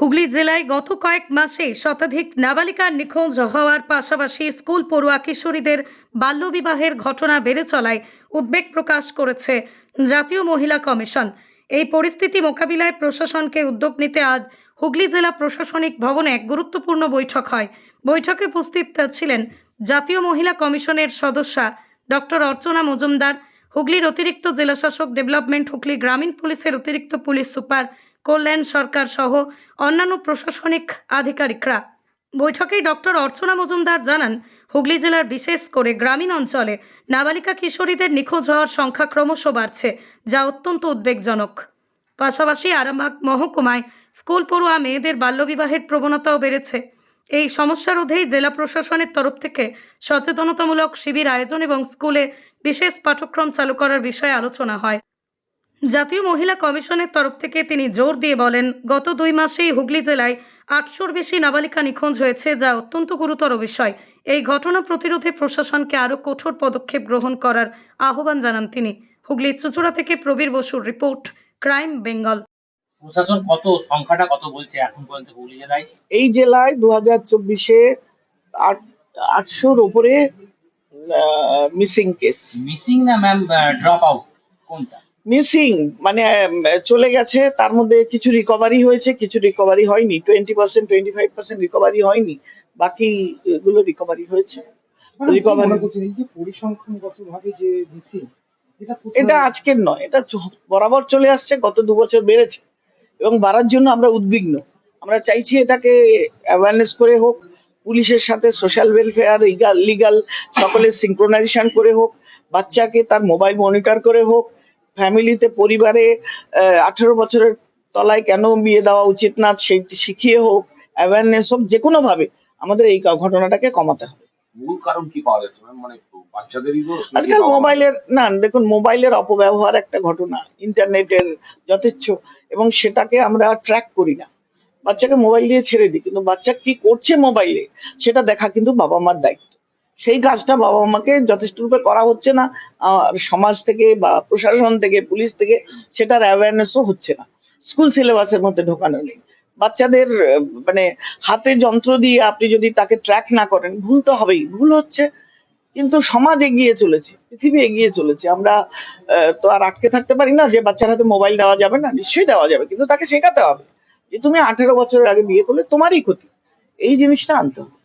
হুগলি জেলায় গত কয়েক মাসে শতাধিক নাবালিকার নিখোঁজ হওয়ার পাশাপাশি স্কুল পড়ুয়া কিশোরীদের বাল্যবিবাহের ঘটনা বেড়ে চলায় উদ্বেগ প্রকাশ করেছে জাতীয় মহিলা কমিশন। এই পরিস্থিতি মোকাবিলায় প্রশাসনকে উদ্যোগ নিতে আজ হুগলি জেলা প্রশাসনিক ভবনে এক গুরুত্বপূর্ণ বৈঠক হয়। বৈঠকে উপস্থিত ছিলেন জাতীয় মহিলা কমিশনের সদস্যা ডক্টর অর্চনা মজুমদার, হুগলির অতিরিক্ত জেলাশাসক ডেভেলপমেন্ট হুগলি গ্রামীণ পুলিশের অতিরিক্ত পুলিশ সুপার কল্যাণ সরকার সহ অন্যান্য প্রশাসনিক আধিকারিকরা। বৈঠকে ডক্টর অর্চনা মজুমদার জানান, হুগলি জেলার বিশেষ করে গ্রামীণ অঞ্চলে নাবালিকা কিশোরীদের নিখোঁজ হওয়ার সংখ্যা ক্রমশ বাড়ছে, যা অত্যন্ত উদ্বেগজনক। পাশাপাশি আরামবাগ মহকুমায় স্কুল পড়ুয়া মেয়েদের বাল্যবিবাহের প্রবণতাও বেড়েছে। এই সমস্যা রোধেই জেলা প্রশাসনের তরফ থেকে সচেতনতামূলক শিবির আয়োজন এবং স্কুলে বিশেষ পাঠ্যক্রম চালু করার বিষয়ে আলোচনা হয়। জাতীয় মহিলা কমিশনের তরফ থেকে তিনি জোর দিয়ে বলেন গত দুই মাসেই হুগলি জেলায় আটশোর বেশি নাবালিকা নিখোঁজ হয়েছে যা অত্যন্ত গুরুতর বিষয়। এই ঘটনা প্রতিরোধে প্রশাসনকে আরও কঠোর পদক্ষেপ গ্রহণ করার আহ্বান জানান তিনি। হুগলির চুচুড়া থেকে প্রবীর বসুর রিপোর্ট ক্রাইম বেঙ্গল। প্রশাসন কত সংখ্যাটা কত বলছে এখন পর্যন্ত হুগলি জেলায়? এই জেলায় দু হাজার চব্বিশে আটশোর ওপরে মিসিং কেস মিসিং না ম্যাম ড্রপ আউট কোনটা? মিসিং মানে চলে গেছে। তার মধ্যে কিছু রিকভারি হয়েছে কিছু রিকভারি হয়নি। Twenty percent twenty five percent recovery হয়নি। বাকি গুলো রিকভারি হয়েছে। মনে যে মিসিং এটা আজকের নয় এটা বরাবর চলে আসছে গত দু বছর বেড়েছে। এবং বাড়ার জন্য আমরা উদ্বিগ্ন। আমরা চাইছি এটাকে অ্যাওয়ারনেস করে হোক পুলিশের সাথে সোশ্যাল ওয়েলফেয়ার লিগাল সকলের সিঙ্ক্রোনাইজেশন করে হোক বাচ্চাকে তার মোবাইল মনিটর করে হোক ফ্যামিলিতে পরিবারে আঠারো বছরের তলায় কেন বিয়ে দেওয়া উচিত না সেই শিখিয়ে হোক অ্যাওয়ারনেস হোক যে কোনো ভাবে আমাদের এই ঘটনাটাকে কমাতে হবে। মূল কারণ কি পাওয়া যাচ্ছে? মানে বাচ্চাদেরই আজকাল মোবাইলের না দেখুন মোবাইলের অপব্যবহার একটা ঘটনা ইন্টারনেটের যথেচ্ছ এবং সেটাকে আমরা ট্র্যাক করি না। বাচ্চাকে মোবাইল দিয়ে ছেড়ে দিই কিন্তু বাচ্চা কি করছে মোবাইলে সেটা দেখা কিন্তু বাবা মার দায়িত্ব। সেই কাজটা বাবা মাকে যথেষ্ট রূপে করা হচ্ছে না। সমাজ থেকে বা প্রশাসন থেকে, পুলিশ থেকে সেটার অ্যাওয়ারনেসও হচ্ছে না। স্কুল সিলেবাসের মধ্যে ঢোকানো নেই। বাচ্চাদের মানে হাতে যন্ত্র দিয়ে আপনি যদি তাকে ট্র্যাক না করেন, ভুল তো হবেই, ভুল হচ্ছে। কিন্তু সমাজ এগিয়ে চলেছে, পৃথিবী এগিয়ে চলেছে। আমরা তো আর আটকে থাকতে পারি না যে বাচ্চার হাতে মোবাইল দেওয়া যাবে না, নিশ্চয়ই দেওয়া যাবে, কিন্তু তাকে শেখাতে হবে। যে তুমি আঠেরো বছরের আগে বিয়ে করলে তোমারই ক্ষতি। এই জিনিসটা আনতে হবে।